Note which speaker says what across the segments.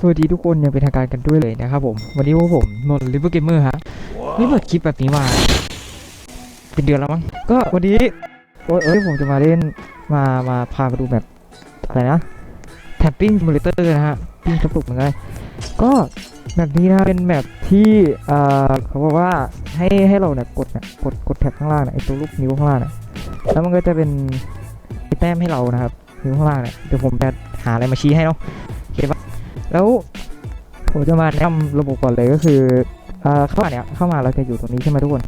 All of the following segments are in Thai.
Speaker 1: กราบสวัสดีทุกคนอย่างเป็นทางการกันด้วยเลยนะครับผมวันนี้พวกผมนนท์ลิเวอร์เกมเมอร์ฮะไม่เปิดคลิปแบบนี้มาเป็นเดือนแล้วมั้งก็วันนี้โอ้ยเอ้ยผมจะมาเล่นมามาพาไปดูแบบอะไรนะแท็บปิ้งมูเลเตอร์นะฮะปิ้งกระปุกเหมือนกันก็แบบนี้นะเป็นแบบที่เอ่อเขาบอกว่าให้ให้เราเนี่ยกดเนี่ยกดกดแท็บข้างล่างเนี่ยไอตัวรูปนิ้วข้างล่างเนี่ยแล้วมันก็จะเป็นไอแต้มให้เรานะครับนิ้วข้างล่างเนี่ยเดี๋ยวผมจะหาอะไรมาชี้ให้เนาะ แล้วผมจะมาแนะนำระบบก่อนเลยก็คือเข้ามาเนี่ยเข้ามาเราจะอยู่ตรงนี้ใช่ไหมทุกคน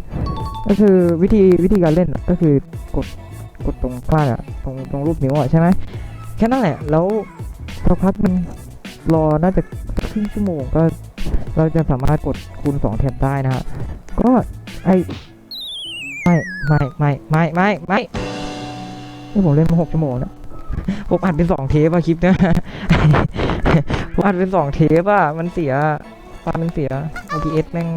Speaker 1: ก็คือวิธีวิธีการเล่นก็คือกดกดตรงข้างอะตรงตรงรูปนิ้วอะใช่ไหมแค่นั้นแหละ แล้วสักพักมันรอน่าจะครึ่งชั่วโมงก็เราจะสามารถกดคูณสองแถบได้นะฮะก็ไอไม่ไม่ไม่ไม่ไม่ไม่นี่ผมเล่นมาหกชั่วโมงแล้วผมอัดเป็นสองเทปอะคลิปเนี้ย ผมอัดเป็นสองเทปอะมันเสียไฟล์มันเสีย OBS แม่ง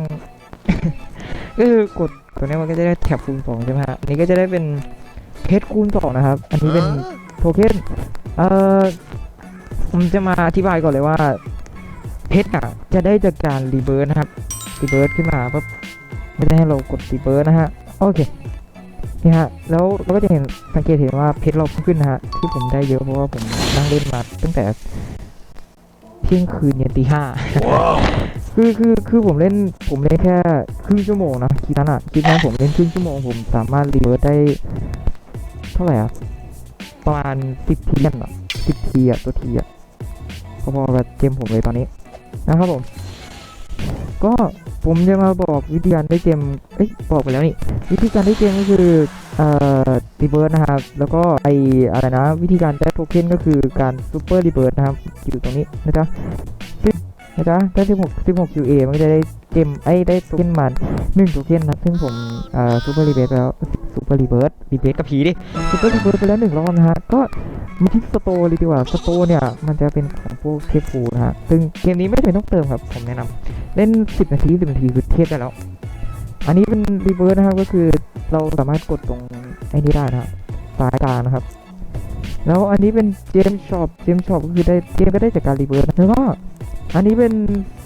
Speaker 1: ก็คือกดตัวนี้มันก็จะได้แท็บคูณสองใช่ไหมฮะอันนี้ก็จะได้เป็นเพชรคูณสองนะครับ อันนี้เป็นโทเค็นเอ่อผมจะมาอธิบายก่อนเลยว่า เพชรอะจะได้จากการรีเบิร์สนะครับรีเบิร์สขึ้นมาปั๊บไม่ได้ให้เรากดรีเบิร์สนะฮะโอเคนี่ฮะแล้วเราก็จะเห็นสังเกตเห็นว่าเพชรเราเพิ่มขึ้นนะฮะที่ผมได้เยอะเพราะว่าผมนั่งเล่นมาตั้งแต่ เที่ยงคืนเนี่ยตีห้าคือคือคือผมเล่นผมเล่นแค่ครึ่งชั่วโมงนะคลิปนั้นอะคลิปนั้นผมเล่นครึ่งชั่วโมงผมสามารถรีเวิร์สได้เท่าไหร่อะประมาณสิบทีอะสิบทีอะตัวทีอะพอๆกับเกมผมเลยตอนนี้นะครับผม ก็ผมจะมาบอกวิธีการได้เกมเอ้ยบอกไปแล้วนี่ วิธีการได้เกมก็คือ เอ่อรีเบิร์นะครับ แล้วก็ไออะไรนะ วิธีการได้โทเค็นก็คือการซูเปอร์รีเบิร์นะครับ อยู่ตรงนี้นะจ๊ะนะจ๊ะได้16 16 QA มันก็จะได้เกมไอ้ได้โทเค็นมา1โทเค็นนะซึ่งผมเอ่อซูเปอร์รีเบิร์ไปแล้วซูเปอร์รีเบิร์รีเบิร์กับผีดิซูเปอร์รีเบิร์ไปแล้วหนึ่งรอบนะฮะก็มาที่สโตร์เลยดีกว่าสโตร์เนี่ย มันจะเป็นของพวกเทปฟูนะฮะซึ่งเกมนี้ไม่จำเป็นต้องเติมครับผมแนะนำเล่น 10 นาที 10 นาทีคือเทปได้แล้ว อันนี้เป็นรีเบิร์สนะครับก็คือเราสามารถกดตรงไอ้นี้ได้นะครับซ้ายกลางนะครับ แล้วอันนี้เป็นเจมช็อปเจมช็อปก็คือได้เกมก็ได้จากการรีเบิร์สแล้วก็อันนี้เป็น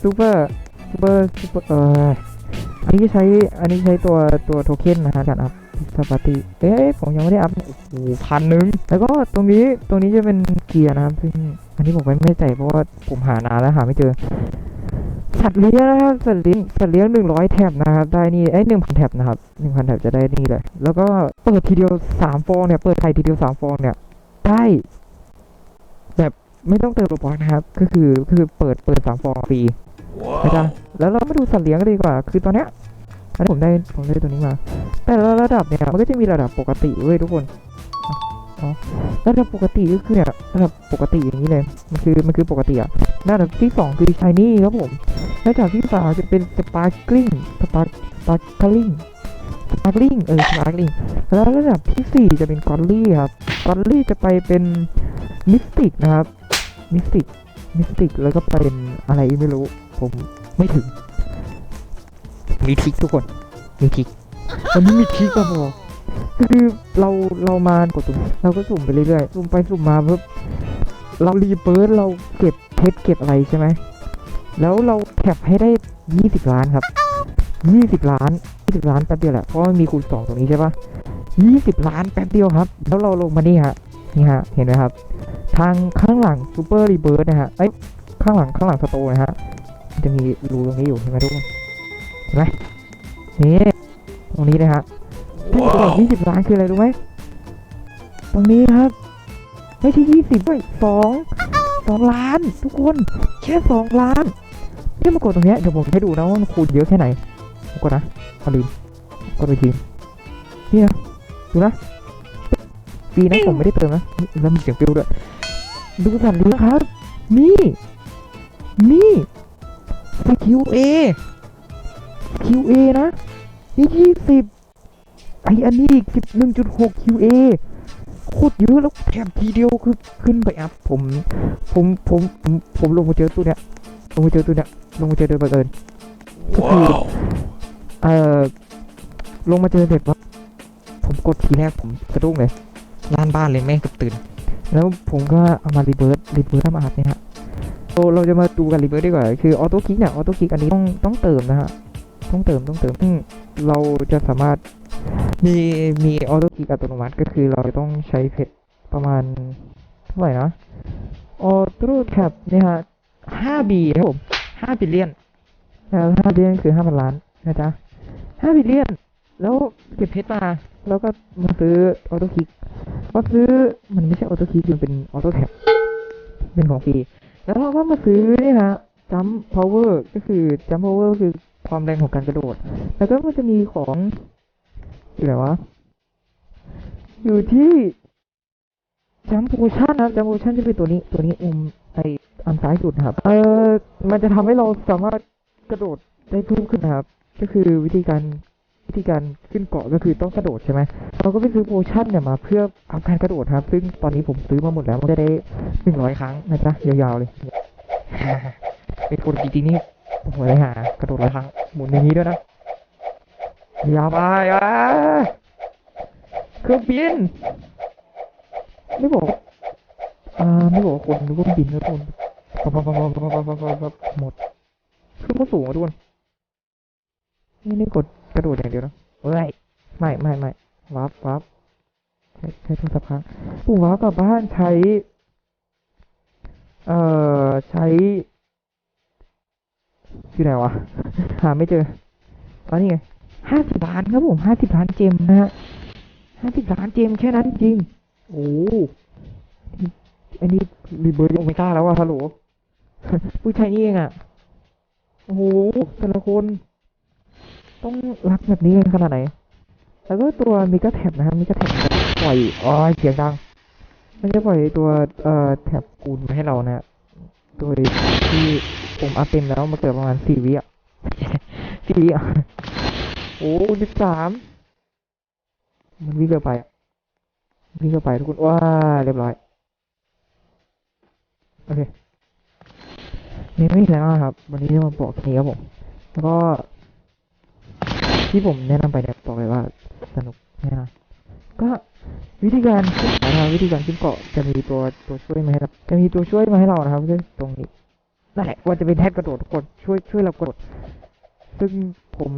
Speaker 1: ซูเปอร์ซูเปอร์ซูเปอร์เอ่ออันนี้ใช้อันนี้ใช้ตัวตัวโทเค็นนะฮะการอัพสปาร์ตี้เอ๊ะผมยังไม่ได้อัพโอ้โหพันหนึ่งแล้วก็ตรงนี้ตรงนี้จะเป็นเกียร์นะครับซึ่งอันนี้ผมไม่ใจเพราะว่าผมหานานแล้วหาไม่เจอ สัตว์เลี้ยงนะครับสัตว์เลี้ยงสัตว์เลี้ยงหนึ่งร้อยแท็บนะครับได้นี่ไอ้หนึ่งพันแท็บนะครับหนึ่งพันแท็บจะได้นี่เลย แล้วก็เปิดทีเดียวสามฟองเนี่ยเปิดไทยทีเดียวสามฟองเนี่ยได้แบบไม่ต้องเติมโลบอทนะครับ ก็คือคือเปิดเปิดสามฟองฟรีนะจ๊ะแล้วเรามาดูสัตว์เลี้ยงกันดีกว่า คือตอนเนี้ยอันนี้ผมได้ผมได้ตัวนี้มา แต่ละระดับเนี่ยมันก็จะมีระดับปกติเว้ยทุกคนระดับปกติก็คือเนี่ยระดับปกติอย่างนี้เลย มันคือมันคือปกติอะระดับที่สองคือชายนี่ครับผม ระดับที่สามจะเป็นสปาร์กลิงสปาร์สปาร์กลิงสปาร์กลิงเออสปาร์กลิงแล้วระดับที่สี่จะเป็นกอลลี่ครับกอลลี่จะไปเป็นมิสติกนะครับมิสติกมิสติกแล้วก็เป็นอะไรไม่รู้ ผมไม่ถึง มีทริกทุกคน มีทริกวันนี้มีทริกมาบอกก็คือเราเรามากดตุ่มเราก็สุ่มไปเรื่อยๆสุ่มไปสุ่มมาเพิ่เรารีเบิร์ดเราเก็บเพชรเก็บอะไรใช่ไหม แล้วเราแคปให้ได้ 20 ล้านครับ 20 ล้าน 20 ล้านแป๊บเดียวแหละ เพราะมันมีคูณ 2 ตรงนี้ใช่ปะ20 ล้านแป๊บเดียวครับ แล้วเราลงมานี่ฮะ นี่ฮะ เห็นไหมครับ ทางข้างหลังซูเปอร์รีเบิร์นะฮะ เอ้ย ข้างหลังข้างหลังสโตร์นะฮะมันจะมีรูตรงนี้อยู่เห็นไหมทุกคน เห็นไหมนี่ ตรงนี้นะฮะที่ผมบอก20 ล้านคืออะไรรู้ไหม ตรงนี้ครับ ไม่ใช่ 20ด้วยสองสองล้าน ทุกคน แค่สองล้าน นี่มากดตรงนี้เดี๋ยวผมให้ดูนะว่ามันคูณเยอะแค่ไหนกดนะเอาลืมกดไปทีนี่นะดูนะฟรีนะผมไม่ได้เติมนะแล้วมีเสียงฟิวด้วยดูสัตว์เลี้ยงครับนี่นี่สกิลเอคิวเอนะนี่ยี่สิบไออันนี้อีกสิบหนึ่งจุดหกคิวเอโคตรเยอะแล้วแถมทีเดียวคือขึ้นไปอัพผมผมผมผมผมลงมาเจอตัวเนี้ยลงมาเจอตัวเนี้ย ลงมาเจอโดยบังเอิญก็คือเอ่อลงมาเจอเสร็จว่าผมกดทีแรกผมสะดุ้งเลยล้านบ้านเลยแม่งเกับตื่น แล้วผมก็เอามารีเบิร์ดรีเบิร์ดมาอัดเนี่ยฮะเราจะมาดูกันรีเบิร์ดีกว่า คือออโต้คลิกเนี่ยออโต้คลิกอันนี้ต้องต้องเติมนะฮะต้องเติมต้องเติมซึ่งเราจะสามารถมีมีออโต้คลิกอัตโนมัติก็คือเราจะต้องใช้เพชรประมาณเท่าไหร่นะออโต้แคปเนี่ยฮะ 5B ครับผม 5บิลเลียนนะครับ5บิลเลียนคือ5,000ล้านนะจ๊ะ5บิลเลียน แล้วเก็บเพชรมา แล้วก็มาซื้อออโต้คิกพอซื้อมันไม่ใช่ออโต้คิกมันเป็นออโต้แท็บเป็นของฟรี แล้วเราก็มาซื้อนี่ฮะจัมพาวเวอร์ก็คือจัมพาวเวอร์คือความแรงของการกระโดด แล้วก็มันจะมีของอยู่ไหนวะ อยู่ที่จัมโพชั่นนะจัมโพชั่นจะเป็นตัวนี้ ตัวนี้อุมไอ อันซ้ายสุดครับ เออมันจะทำให้เราสามารถกระโดดได้เพิ่มขึ้นนะครับ ก็คือวิธีการวิธีการขึ้นเกาะก็คือต้องกระโดดใช่ไหมเราก็ไปซื้อโพชั่นเนี่ยมาเพื่อเอาการกระโดดครับ ซึ่งตอนนี้ผมซื้อมาหมดแล้วมันจะได้หนึ่งร้อยครั้งนะจ๊ะยาวๆเลยเป็นคนจริงๆนี่โอ้โหเลยหากระโดดร้อยครั้งหมุนอย่างนี้ด้วยนะยาวไปอะเครื่องบินไม่บอกอ่าไม่บอกคนนึกว่าบินนะทุกคน ปั๊บปั๊บปั๊บปั๊บปั๊บปั๊บหมดคือมันสูงอะทุกคนนี่นี่กดกระโดดอย่างเดียวนะเฮ้ยไม่ไม่ไม่วาร์ปวับใช้ใช้โทรศัพท์ค้งปุ่มวาร์กลับบ้านใช้ เอ่อใช้อยู่ไหนวะ หาไม่เจอตอนนี้ไงห้าสิบล้านครับผมห้าสิบล้านเจมนะฮะห้าสิบล้านเจมแค่นั้นจริง โอ้อันนี้รีเบิร์ดยังไม่กล้าแล้วอะฮัลโหล ผู้ชายนี่เองอะโอ้โห แต่ละคน ต้องรักแบบนี้กันขนาดไหน แล้วก็ตัวมิกาแท็บนะครับมิกาแท็บปล่อยอ๋อเสียงดัง มันจะปล่อยตัวเอ่อแท็บคูณมาให้เรานะโดยที่ผมอัพเต็มแล้วมาเกิดประมาณสี่วิอะสี่วิอะ โอ้สิบสามมันวิ่งเกินไปอะวิ่งเกินไปทุกคน ว้า เรียบร้อย โอเค นี่ไม่มีอะไรมากครับ วันนี้จะมาบอกแค่นี้ครับผม แล้วก็ ที่ผมแนะนำไปเนี่ยบอกเลยว่า สนุกแน่นอนก็วิธีการขึ้นะนะครับวิธีการขึ้นเกาะจะมีตัวตัวช่วยมาให้เราจะมีตัวช่วยมาให้เรานะครับซึ่งตรงนี้นั่นแหละว่าจะเป็นแท่นกระโดดทุกคนช่วยช่วยเรากระโดดซึ่งผม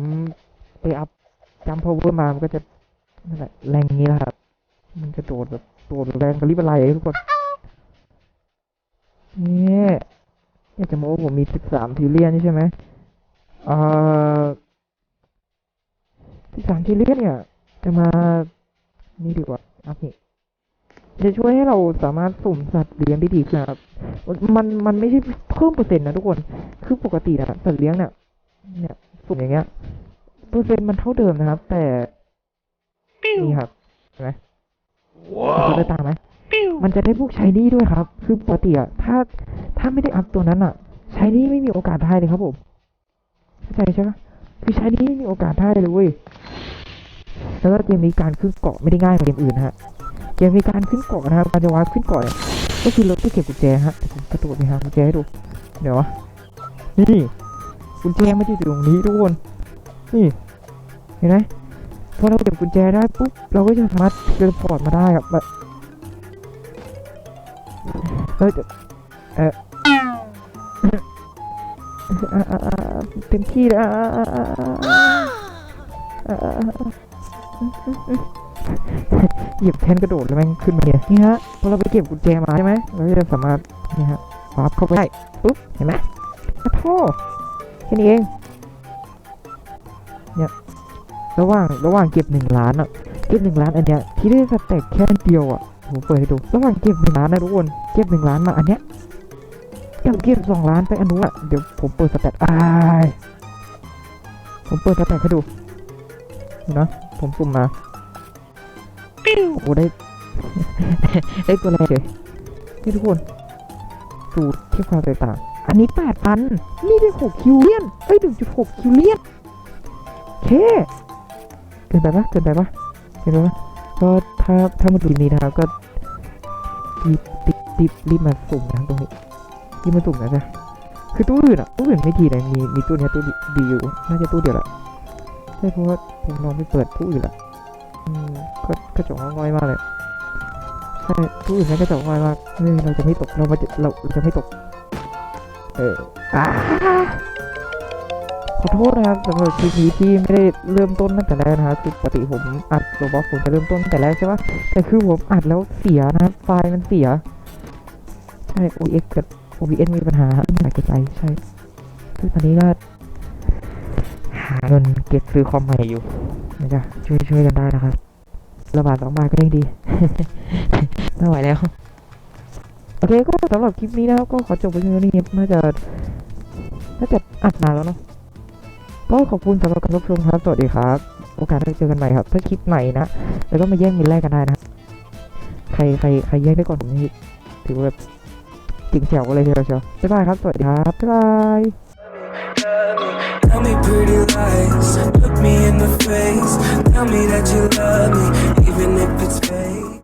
Speaker 1: ไปอัพจัมพาวเวอร์มามันก็จะนั่นแหละแรงอย่างนี้แหละครับ มันจะโดดแบบโดดแรงกระลิบอะไรทุกคนนี่ อยากจะโม้ว่าผมมีสิบสามทิวเลียนใช่ไหมเอ่อที่สารที่เลียนเนี่ย จะมานี่ดีกว่าอัพนี่จะช่วยให้เราสามารถสุ่มสัตว์เลี้ยงได้ดีขึ้นนะครับ มันมันไม่ใช่เพิ่มเปอร์เซ็นต์นะทุกคน คือปกตินะสัตว์เลี้ยงเนี่ยเนี่ยสุ่มอย่างเงี้ย เปอร์เซ็นต์มันเท่าเดิมนะครับ แต่นี่ครับเห็นไหมมันจะต่างไหมมันจะได้พวกชายนี่ด้วยครับ คือปกติอะถ้า ถ้าไม่ได้อัพตัวนั้นอะชายนี่ไม่มีโอกาสได้เลยครับผมเข้าใจใช่ไหมคือชายนี่ไม่มีโอกาสได้เลยเว้ยแล้วก็เกมนี้การขึ้นเกาะไม่ได้ง่ายเหมือนเกมอื่นฮะเกมมีการขึ้นเกาะนะครับการจะวาร์ปขึ้นเกาะเนี่ยก็คือราต้องเก็บกุญแจฮะผมกระโดดไปหากุญแจให้ดูเดี๋ยววะนี่กุญแจไม่ได้อยู่ตรงนี้ทุกคนนี่เห็นไหมพอเราเก็บกุญแจได้ปุ๊บเราก็จะสามารถเทเลพอร์ตมาได้ครับแบบเราจะเอออ่าอ่าอ่า เต็มที่เลยอ่าอ่าอ่าอ่าอ่าอ่าอ่าเหยียบแทนกระโดดแล้วแม่งขึ้นมาเนี่ยนี่ฮะพอเราไปเก็บกุญแจมาใช่ไหมเราจะสามารถนี่ฮะวาร์ปเข้าไปได้ปุ๊บเห็นไหมกระท่อแค่นี้เองเนี่ยระหว่างระหว่างเก็บหนึ่งล้านอะเก็บหนึ่งล้านอันเนี้ยที่ได้สเต็กแค่เดียวอะผมเปิดให้ดูระหว่างเก็บหนึ่งล้านนะทุกคนเก็บหนึ่งล้านมาอันเนี้ย กับเก็บสองล้านไปอันนู้นอะ เดี๋ยวผมเปิดสเต็กอ้ายผมเปิดสเต็กให้ดูเห็นเนอะผมสุ่มมาโอ้โหได้ ได้ตัวอะไรเลยนี่ทุกคน สูตรที่ความแตกต่าง อันนี้แปดพันนี่ได้หกคิวเลียนเอ้ยหนึ่งจุดหกคิวเลียนเคเกินไปปะเกินไปปะเกินไปปะก็ถ้าถ้ามาดูนี้นะครับก็รีบรีบรีบรีบมาสุ่มนะครับตรงนี้ รีบมาสุ่มนะจ๊ะคือตู้อื่นอะตู้อื่นไม่ดีเลยมีมีตู้เนี้ยตู้ดีอยู่น่าจะตู้เดียวแหละใช่เพราะว่าผมลองไปเปิดตู้อื่นละอืมก็กระจกน้อยมากเลยใช่ผู้อื่นนั้นกระจกน้อยมากนี่เราจะไม่ตกเรามาจะเราจะไม่ตก เอออ่าขอโทษนะครับสำหรับคลิปนี้ที่ไม่ได้เริ่มต้นตั้งแต่แรกนะครับคือปกติผมอัดตัวบอกผมจะเริ่มต้นตั้งแต่แรกใช่ปะแต่คือผมอัดแล้วเสียนะครับไฟล์มันเสียใช่ OX กับ OBS มีปัญหาไม่อยากจะใจใช่คือตอนนี้ก็หาเงินเก็บซื้อคอมใหม่อยู่นะจ๊ะช่วยช่วยกันได้นะครับระบาทสองบาทก็ยังดีไม่ไหวแล้ว โอเคก็สำหรับคลิปนี้นะครับ ก็ขอจบไปเพียงเท่านี้น่าจะน่าจะอัดนานแล้วเนาะก็ขอบคุณสำหรับการรับชมครับ สวัสดีครับ โอกาสหน้เจอกันใหม่ครับ ถ้าคลิปใหม่นะ แล้วก็มาแย่งมินแรกกันได้นะ ใครใครใครแย่งได้ก่อนผมนี่ถือว่าแบบ จริงแจ๋วเลยทีเดียวเชียวบ๊ายบายครับ สวัสดีครับ บ๊ายบาย
Speaker 2: Tell me pretty lies, look me in the face. Tell me that you love me, even if it's fake.